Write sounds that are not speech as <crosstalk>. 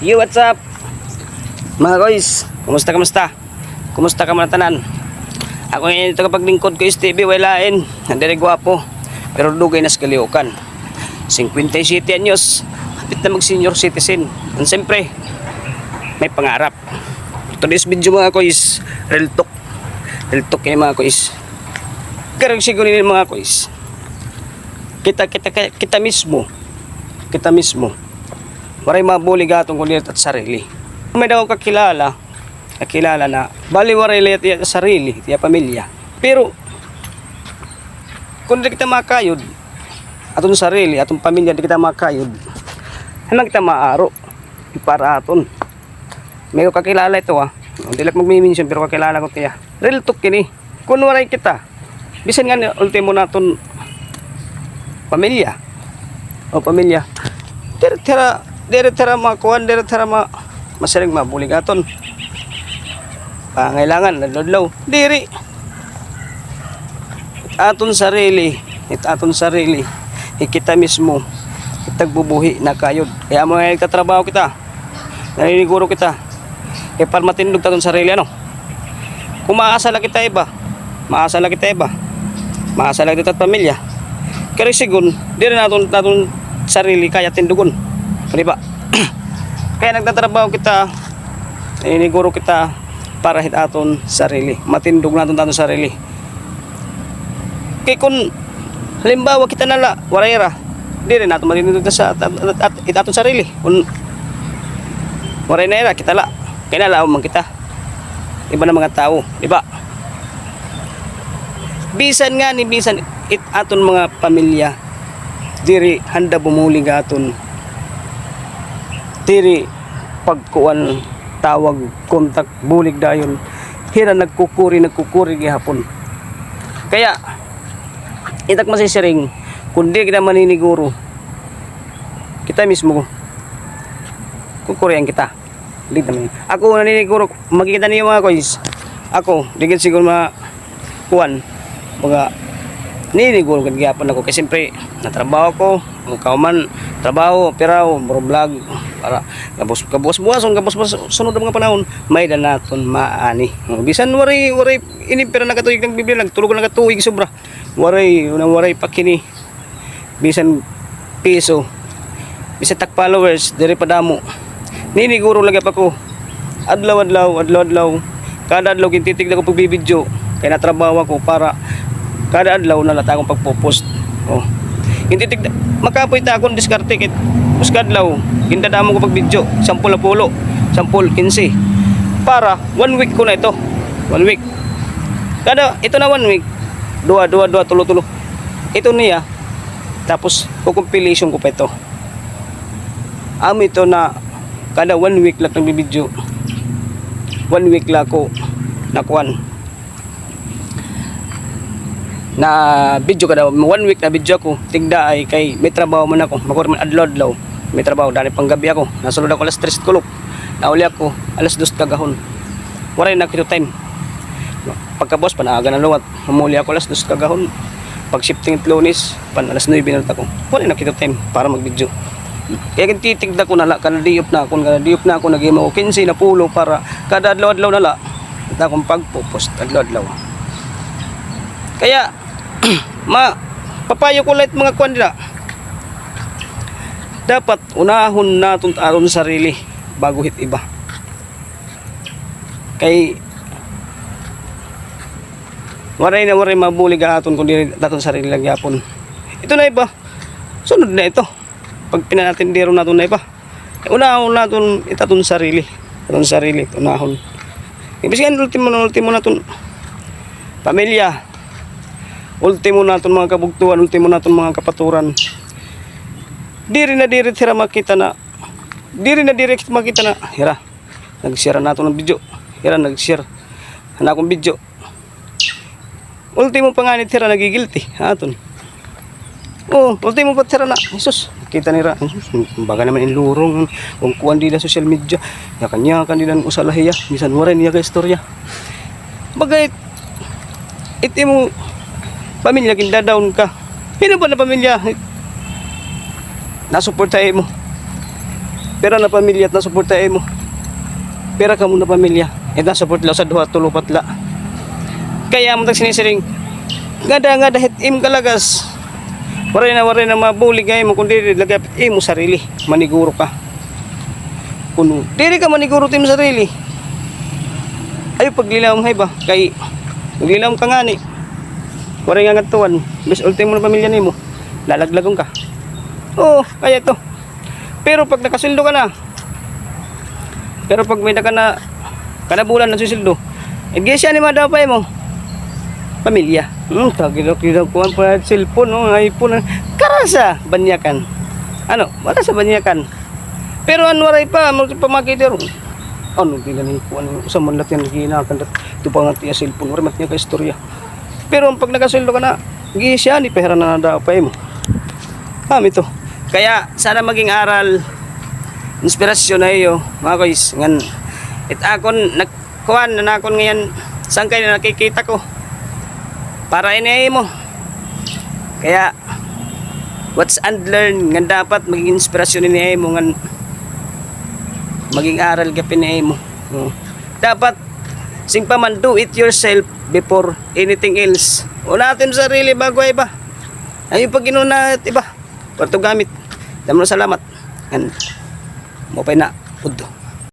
Yo, what's up? Mga guys, kumusta kumusta? Kumusta ka mga tanan? Ako ngayon ito kapag ko is TV, walain. Hindi gwapo, pero dugay na sa kaliukan. 57 anyos, kapit na mag senior citizen. And siyempre, may pangarap. Today's video mga guys, real talk. Real talk ini mga guys. Karang siguro ini mga guys. Kita, kita, kita, kita mismo. Kita mismo. Maray mabuli gatong kulit at sarili. May daw kakilala, kakilala na bali waray layat iya sarili, iya pamilya. Pero kung di kita makayod, atong sarili, atong pamilya di kita makayod, hanang kita maaro para aton. May kakilala ito ah. Hindi lang magmi-mention pero kakilala ko tiya. Real talk kini. Kung waray kita, bisan nga ultimo naton pamilya. O pamilya. Dire tira dire tira makuan dire tira ma masaring mabuligaton. Pangailangan nadodlaw. Diri. Aton sarili, it aton sarili. Ikita mismo itagbubuhi na kayod. Kaya mo nga trabaho kita. Naniniguro kita. Kaya para matindog taton sarili ano. Kung maasa lang kita iba, maasa lang kita iba. Maasa lang kita at pamilya. Kaya sigun, di rin natin sarili kaya tindugon. Di ba? <clears throat> kaya nagtatrabaho kita, iniguro kita para hit aton sarili. Matindog natin aton sarili. Kaya kung halimbawa kita nala, warayra, di rin natin matindog sa hit aton sarili. Na ira, kita la. Kaya nala man kita. Iba na mga tao, di ba? Bisan nga ni bisan it aton mga pamilya diri handa bumuli gaton diri pagkuan tawag kontak bulig dayon. Hira nagkukuri nagkukuri gihapon. Kaya itak masisiring kundi kita maniniguro kita mismo kukurihan kita. Di naman. Ako naniniguro, makikita niyo mga kois. Ako, digit siguro mga kuwan, mga niniguro kag gyapon ako. Kasi siyempre natrabaho ko ang kauman trabaho piraw muro vlog para kabus kabus buwason kabus buwas sunod ang mga panahon. May danaton maani. Oh, bisan waray waray ini pera nakatuig ng biblia lang tulog na nakatuig sobra. Waray una waray pakini bisan piso. Bisan tak followers diri padamo niniguro lagi pa ko. Adlaw adlaw adlaw adlaw. Kada adlaw kintitig na ko pagbibidyo. Kaya natrabaho ako para kada adlaw na lata akong pagpo-post. Oh. Hindi tig makapoy ta akong diskarte kit uskadlaw gindadamo ko pag video sampul na pulo. Sampul 15 para one week ko na ito. One week. Kada ito na one week. Dua dua dua tulo tulo. Ito niya. Tapos kukumpilation ko pa ito. Amo ito na kada one week lang ng video one week lang ko nakuan na video kada one week na video ko tigda ay kay may trabaho man ako. Makuha man adlaw adlaw may trabaho. Dali pang gabi ako. Nasulod ako alas 3 kulok. Nauli ako alas 2 kagahon. Waray na kito time. Pagka boss panaaga na luwat. Mamuli ako alas 2 kagahon. Pag shifting at lunes pan alas 9 binalta ko waray na kito time para mag video kaya kin titigda ko nala kana diop na ako kana diop na ako nagimo 15 na pulo para kada adlaw adlaw nala ita akong pagpo-post adlaw adlaw kaya <clears throat> ma papayo ko light mga kwan nila. Dapat unahon naton aron sarili bago hit iba. Kay waray na waray mabulig aton kundi daton sarili lang yapon. Ito na iba. Sunod na ito. Pag pinanatindero naton na iba. Unahon naton itaton sarili. Aton sarili unahon. Ibig sabihin ultimo na ultimo naton pamilya ultimo naton mga kabugtuan, ultimo naton mga kapaturan. Diri na diri tira makita na diri na diri kita makita na hira. Nag-share naton ng video. Hira nag-share na akong video. Ultimo pa nga ni tira nagigilty aton. Oh, ultimo pa tira na. Jesus, kita nira. Baga naman inlurong kung kuan dila social media. Ya kanya kandilan usalahiya, bisan wala niya ka istorya. Bagay iti mo pamilya kinda down ka. Pino ba na pamilya? Nasuportahe mo. Pera na pamilya at nasuporta mo. Pera ka mo na pamilya at nasuport lang sa duha tulo patla kaya mo tag sinisiring gada nga dahit im kalagas waray na waray na mabulig kay mo kundi lagapit imo sarili. Maniguro ka. Kuno dili ka maniguro tim sarili. Ay paglilawom hay ba? Kay paglilawom ka nga waray nga ngatuan bis ultimo na pamilya nimo lalaglagong ka. Oo kaya to. Pero pag nakasildo ka na pero pag may naka na kada bulan na susildo iglesia ni madapay mo. Pamilya. Hmm tagilo kilo kuan pa cellphone no iPhone karasa banyakan. Ano? Wala sa banyakan. Pero anwaray pa mo pamakiter ano gila ni kuan sa man latin ginakan ito pa nga tiya cellphone wala matnya ka istorya pero pag nakasildo ka na iglesia ni pera na nadapay mo. Kami to. Kaya sana maging aral inspirasyon na iyo mga guys. Ngan it akon nagkuhan na nakon ngayon saan kayo na nakikita ko? Para inay mo. Kaya what's unlearn nga dapat maging inspirasyon ni mo ngan maging aral ka pinay mo. Oh. dapat sing pa man do it yourself before anything else wala natin sarili bago ay iba ay pag inuna at iba Parto gamit. Damo salamat. And mo pa na pudto.